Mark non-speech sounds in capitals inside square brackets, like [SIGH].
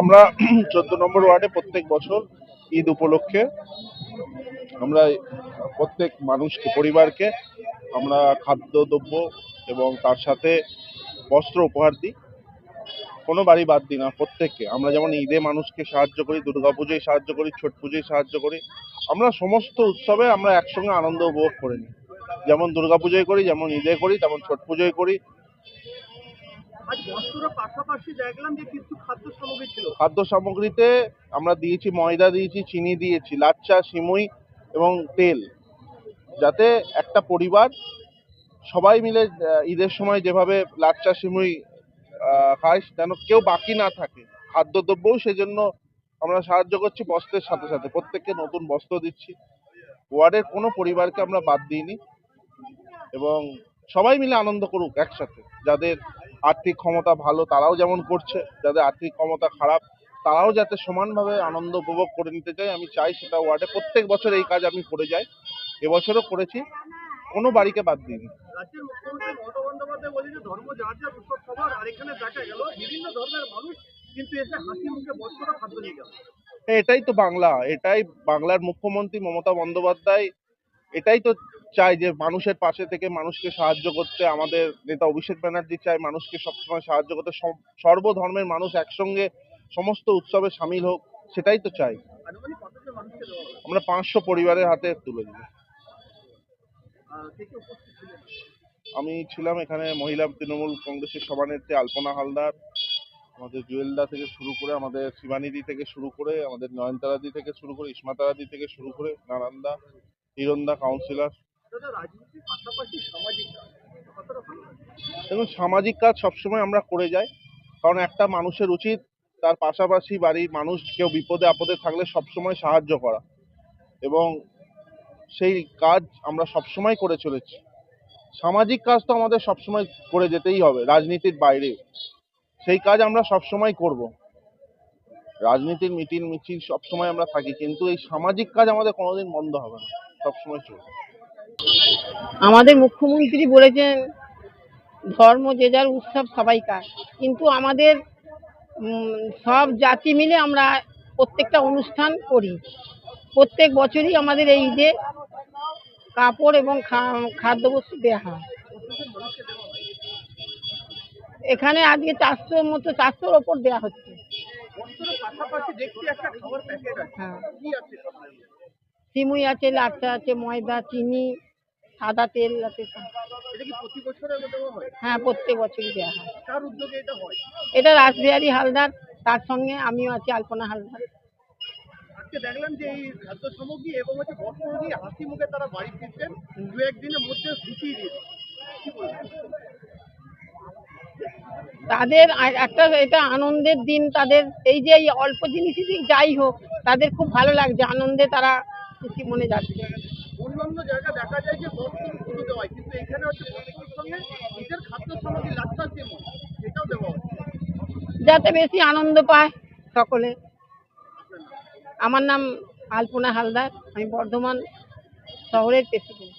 আমরা [CLEARS THROAT] চোদ্দ নম্বর ওয়ার্ডে প্রত্যেক বছর ঈদ উপলক্ষে আমরা প্রত্যেক মানুষকে, পরিবারকে আমরা খাদ্যদ্রব্য এবং তার সাথে বস্ত্র উপহার দিই। কোনো বাড়ি বাদ দিই না, প্রত্যেককে। আমরা যেমন ঈদে মানুষকে সাহায্য করি, দুর্গা পুজোয় সাহায্য করি, ছট পুজোয় সাহায্য করি, আমরা সমস্ত উৎসবে আমরা একসঙ্গে আনন্দ উপভোগ করে নিই। যেমন দুর্গা পুজোয় করি, যেমন ঈদে করি, তেমন ছট পুজোয় করি খাদ্য সামগ্রীতে আমরা দিয়েছি ময়দা দিয়েছি, চিনি দিয়েছি লাচ্চা সিমুই এবং তেল। যাতে একটা পরিবার সবাই মিলে ঈদের সময় যেভাবে লাচ্চা সিমুই খায়, যেন কেউ বাকি না থাকে। খাদ্যদ্রব্যও সেজন্য আমরা সাহায্য করছি বস্ত্রের সাথে সাথে। প্রত্যেককে নতুন বস্ত্র দিচ্ছি। ওয়ার্ডের কোনো পরিবারকে আমরা বাদ দিইনি। এবং সবাই মিলে আনন্দ করুক একসাথে, যাদের আর্থিক ক্ষমতা ভালো তারাও যেমন করছে যাদের আর্থিক ক্ষমতা খারাপ তারাও যাতে সমানভাবে আনন্দ উপভোগ করে নিতে চায় আমি চাই সেটা ওয়ার্ডে প্রত্যেক বছর এই কাজ আমি করে যাই। এবছরও করেছি কোনো বাড়িকে বাদ দিইনি। রাজ্যের মুখ্যমন্ত্রী মমতা বন্দ্যোপাধ্যায় বলে ধর্ম যার যার উৎসব সবার আর এখানে দেখা গেল বিভিন্ন ধর্মের মানুষ কিন্তু এসে হাসি মুখে বস্ত্র খাদ্য নিয়ে গেল। হ্যাঁ, এটাই তো বাংলা এটাই বাংলার মুখ্যমন্ত্রী মমতা বন্দ্যোপাধ্যায় এটাই তো চাই যে মানুষের পাশে থেকে মানুষকে সাহায্য করতে। আমাদের নেতা অভিষেক ব্যানার্জি চায় মানুষকে সবসময় সাহায্য করতে। সর্বধর্মের মানুষ একসঙ্গে সমস্ত উৎসবে সামিল হোক, সেটাই তো চাই। আমরা পাঁচশো পরিবারের হাতে তুলে ছিলেন আমি ছিলাম এখানে মহিলা তৃণমূল কংগ্রেসের সভানেত্রী আলপনা হালদার। আমাদের জুয়েলদা থেকে শুরু করে আমাদের শিবানীদি থেকে শুরু করে, আমাদের নয়নতারাদি থেকে শুরু করে, ইসমাতারাদি থেকে শুরু করে নারায়ণদা হিরন্দা কাউন্সিলর। দেখুন, সামাজিক কাজ সবসময় আমরা করে যাই, কারণ একটা মানুষের উচিত তার পাশাপাশি বাড়ির মানুষ কেউ বিপদে আপদে থাকলে সবসময় সাহায্য করা। এবং সেই কাজ আমরা সবসময় করে চলেছি। সামাজিক কাজ তো আমাদের সবসময় করে যেতেই হবে, রাজনীতির বাইরে। সেই কাজ আমরা সবসময় করব। রাজনীতির মিটিং মিছিল সবসময় আমরা থাকি, কিন্তু এই সামাজিক কাজ আমাদের কোনোদিন বন্ধ হবে না, সবসময় চলবে। আমাদের মুখ্যমন্ত্রী বলেছেন, ধর্ম যে যার উৎসব সবাইকার। কিন্তু আমাদের সব জাতি মিলে আমরা প্রত্যেকটা অনুষ্ঠান করি। প্রত্যেক বছরই আমাদের এই যে কাপড় এবং খাদ্যবস্তু দেওয়া হয়। এখানে আজকে চারশোর মতো, চারশোর ওপর দেওয়া হচ্ছে। হ্যাঁ। সিমুই আছে লাচ্চা আছে, ময়দা, চিনি সাদা তেল হয়? প্রত্যেক বছরই দেওয়া হয়। এটা রাসবিহারী হালদার তার সঙ্গে আমিও আছি আলপনা হালদার। আজকে দেখলাম যে এই খাদ্য সামগ্রী এবং হচ্ছে বস্ত্র নিয়ে হাসি মুখে তারা বাড়ি ফিরছেন দু একদিনের মধ্যে ঢুকিয়ে দিয়েছে। তাদের একটা এটা আনন্দের দিন তাদের এই যে এই অল্প জিনিসই যাই হোক তাদের খুব ভালো লাগছে আনন্দে তারা খুশি মনে যাচ্ছে। অন্যান্য জায়গা দেখা যায় যে বস্ত্র পুজো দেওয়া হয়, কিন্তু এখানে হচ্ছে বস্ত্রের সঙ্গে নিজের খাদ্য সামগ্রী লাচ্ছা যেমন সেটাও দেওয়া হয়। যাতে বেশি আনন্দ পায় সকলে। আমার নাম আলপনা হালদার, আমি বর্ধমান শহরের প্রেসিডেন্ট।